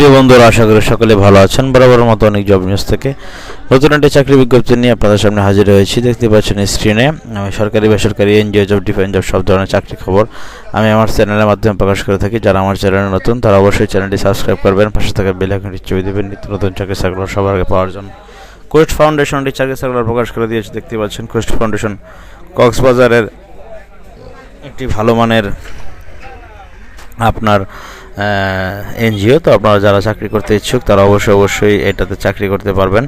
প্রিয় বন্ধুরা, আশা করি সকলে ভালো আছেন। বরাবর মতো অনেক জব নিউজ থেকে নতুন একটি চাকরি বিজ্ঞপ্তি নিয়ে আপনাদের সামনে হাজির হয়েছি দেখতে পাচ্ছেন স্ক্রিনে আমি সরকারি, বেসরকারি এনজিও জব ডিফেন্স জব সব ধরনের চাকরি খবর আমি আমার চ্যানেলের মাধ্যমে প্রকাশ করে থাকি। যারা আমার চ্যানেলে নতুন, তারা অবশ্যই চ্যানেলটি সাবস্ক্রাইব করবেন। পাশে থাকা বেল আইকনটি চেপে দেবেন। নিত্য নতুন চাকরি সার্কুলার সবার আগে পাওয়ার জন্য। কোয়েস্ট ফাউন্ডেশনটি চাকরি সার্কুলার প্রকাশ করে দিয়েছে। দেখতে পাচ্ছেন কোয়েস্ট ফাউন্ডেশন কক্সবাজারের একটি ভালো মানের আপনার এনজিও, তো আপনারা যারা চাকরি করতে ইচ্ছুক, তারা অবশ্যই অবশ্যই এটাতে চাকরি করতে পারবেন।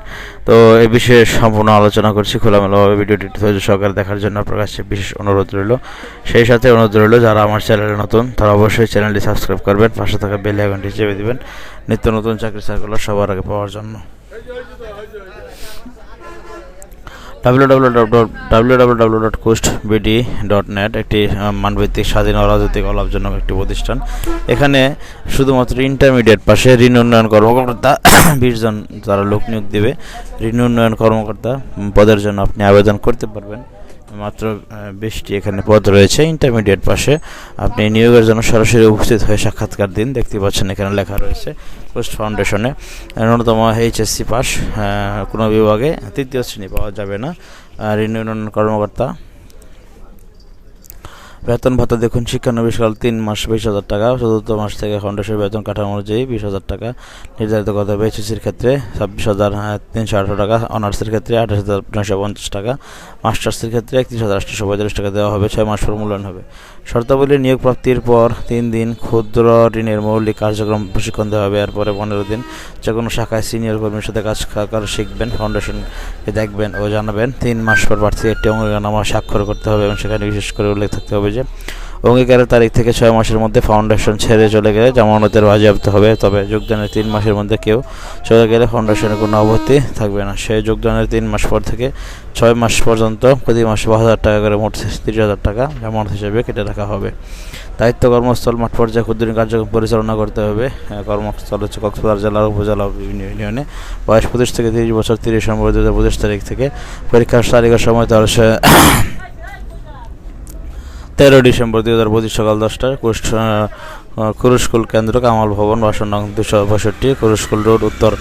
তো এ বিষয়ে সম্পূর্ণ আলোচনা করছি খোলামেলাভাবে, ভিডিওটি ধৈর্য সহকারে দেখার জন্য আপনার কাছে বিশেষ অনুরোধ রইল। সেই সাথে অনুরোধ রইল, যারা আমার চ্যানেলে নতুন, তারা অবশ্যই চ্যানেলটি সাবস্ক্রাইব করবেন, পাশে থাকা বেল আইকনটি চেপে দেবেন। নিত্য নতুন চাকরি সার্কুলার সবার আগে পাওয়ার জন্য। www.coastbd.net একটি মানভিত্তিক স্বাধীন অরাজনৈতিক রাজনৈতিক ও লাভজনক একটি প্রতিষ্ঠান। এখানে শুধুমাত্র ইন্টারমিডিয়েট পাশে ঋণ উন্নয়ন কর্মকর্তা বিশ জন যারা লোক নিয়োগ দেবে, ঋণ উন্নয়ন কর্মকর্তা পদের জন্য আপনি আবেদন করতে পারবেন। মাত্র বিশটি এখানে পদ রয়েছে। ইন্টারমিডিয়েট পাশে আপনি নিয়োগের জন্য সরাসরি উপস্থিত হয়ে সাক্ষাৎকার দিন। দেখতে পাচ্ছেন এখানে লেখা রয়েছে পোস্ট ফাউন্ডেশনে। ন্যূনতম এইচএসসি পাস কোনো বিভাগে তৃতীয় শ্রেণি পাওয়া যাবে না। আর কর্মকর্তা বেতন ভাতা দেখুন শিক্ষানবিশকাল তিন মাস বিশ হাজার টাকা, চতুর্থ মাস থেকে ফাউন্ডেশন বেতন কাঠামো অনুযায়ী বিশ হাজার টাকা। নির্ধারিত করতে হবে এইচএসির ক্ষেত্রে ছাব্বিশ হাজার তিনশো আঠারো টাকা অনার্সের ক্ষেত্রে আঠাশ হাজার নশো পঞ্চাশ টাকা। মাস্টার্সের ক্ষেত্রে একত্রিশ হাজার আটশো পঁয়তাল্লিশ টাকা দেওয়া হবে, ছয় মাস পর মূল্যায়ন হবে। শর্তাবলী নিয়োগ প্রাপ্তির পর তিন দিন ক্ষুদ্র ঋণের মৌলিক কার্যক্রম প্রশিক্ষণ দেওয়া হবে। এরপরে পনেরো দিন যে কোনো শাখায় সিনিয়র কর্মীর সাথে কাজ কাজ শিখবেন ফাউন্ডেশনকে দেখবেন ও জানাবেন। তিন মাস পর প্রার্থী একটি অঙ্গীকারনামা স্বাক্ষর করতে হবে এবং সেখানে বিশেষ করে উল্লেখ থাকতে হবে যে অঙ্গীকারের তারিখ থেকে ছয় মাসের মধ্যে ফাউন্ডেশন ছেড়ে চলে গেলে জামানতের বাজেয়াপ্ত হবে। তবে যোগদানের তিন মাসের মধ্যে কেউ চলে গেলে ফাউন্ডেশনের কোনো অবধি থাকবে না। সেই যোগদানের তিন মাস পর থেকে ছয় মাস পর্যন্ত প্রতি মাসে পাঁচ হাজার টাকা করে মোট তিরিশ হাজার টাকা জামানত হিসেবে কেটে রাখা হবে। দায়িত্ব কর্মস্থল মাঠ পর্যায়ে ক্ষুদ্র কার্যক্রম পরিচালনা করতে হবে। কর্মস্থল হচ্ছে কক্সবাজার জেলার উপজেলা ইউনিয়নে। বয়স পঁচিশ থেকে তিরিশ বছর তিরিশ নম্বর দু হাজার পঁচিশ তারিখ থেকে পরীক্ষার তারিখের সময় তার তেরো ডিসেম্বর দুই হাজার পঁচিশ সকাল দশটায় কুরুস্কুল কেন্দ্র কামাল ভবন, বাসন নং দুশো পঁয়ষট্টি কুরুস্কুল রোড, উত্তর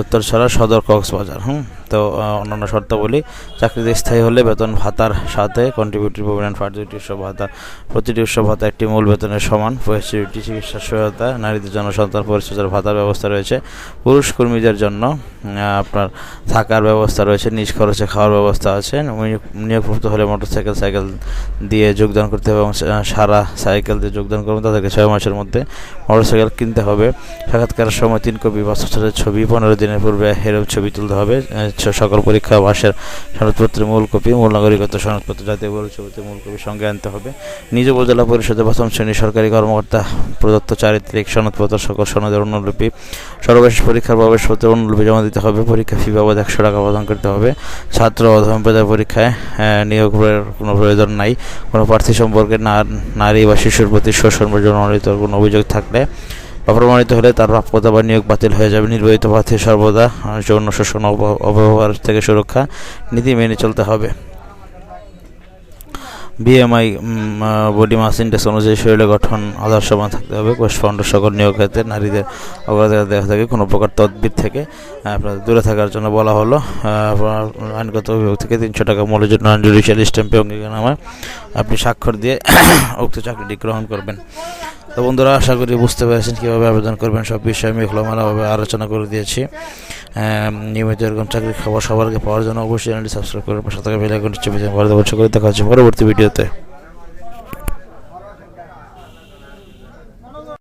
উত্তর ছাড়া সদর কক্সবাজার, হুম? তো অন্যান্য শর্তাবলী, চাকরিতে স্থায়ী হলে বেতন ভাতার সাথে কন্ট্রিবিউটরি প্রভিডেন্ট ফান্ড দুটি উৎসব ভাতা। প্রতিটি উৎসব ভাতা একটি মূল বেতনের সমান। পরিস্থিতি চিকিৎসা সহায়তা, নারীদের জন্য সন্তান পরিচর্যার ভাতার ব্যবস্থা রয়েছে। পুরুষ কর্মীদের জন্য আপনার থাকার ব্যবস্থা রয়েছে, নিজ খরচে খাওয়ার ব্যবস্থা আছে। নিয়োগ- নিয়োগপ্রাপ্ত হলে মোটরসাইকেল, সাইকেল দিয়ে যোগদান করতে হবে এবং সারা সাইকেল দিয়ে যোগদান করবেন তাদেরকে ছয় মাসের মধ্যে মোটরসাইকেল কিনতে হবে। সাক্ষাৎকারের সময় তিন কপি পাসপোর্টের ছবি, পনেরো দিনের পূর্বে হেরপ ছবি তুলতে হবে। আহ, সকল পরীক্ষা বাসের সনদপত্রের মূল কপি মূল নাগরিকত্ব সনদপত্র জাতীয় ছবিতে মূল কপি সঙ্গে আনতে হবে। নিজ উপজেলা পরিষদের প্রথম শ্রেণির সরকারি কর্মকর্তা প্রদত্ত চারিত্রিক সনদপত্র সকল সনদের অনুলিপি সর্বশেষ পরীক্ষার প্রবেশপত্র অনুলিপি জমা দিতে হবে। পরীক্ষা ফি বাবদ একশো টাকা প্রদান করতে হবে। ছাত্র সম্প্রদায় পরীক্ষায় আহ, নিয়োগের কোনো প্রয়োজন নাই। কোনো প্রার্থী সম্পর্কে নারী বা শিশুর প্রতি শোষণ বা যৌননিত কোনো অভিযোগ থাকলে বা প্রমাণিত হলে তার প্রাপ্যতা বা নিয়োগ বাতিল হয়ে যাবে। নির্বাহিত প্রার্থী সর্বদা যৌন শোষণ অপব্যবহার থেকে সুরক্ষা নীতি মেনে চলতে হবে। বিএমআই বডি মাস ইন্ডেক্স অনুযায়ী শরীরের গঠন আদর্শমান থাকতে হবে কোষ ফাউন্ডের সকল নিয়োগ ক্ষেত্রে নারীদের অগ্রাধিকার দেওয়া থাকে কোনো প্রকার তদবির থেকে। আহ, আপনার দূরে থাকার জন্য বলা হলো আইনগত অভিযোগ থেকে তিনশো টাকা মূল্যের জন্য জুডিশিয়াল স্ট্যাম্পে অঙ্গীকারনামায় আপনি স্বাক্ষর দিয়ে উক্ত চাকরিটি গ্রহণ করবেন। তো বন্ধুরা আশা করি বুঝতে পেরেছেন কীভাবে আবেদন করবেন সব বিষয়ে আমি খোলামেলাভাবে আলোচনা করে দিয়েছি। নিয়মিত এরকম চাকরির খাবার সবার পাওয়ার জন্য অবশ্যই চ্যানেলটি সাবস্ক্রাইব করে পাশে থাকা বেল চেপে দিন পরবর্তী করে দেখা হচ্ছে পরবর্তী ভিডিওতে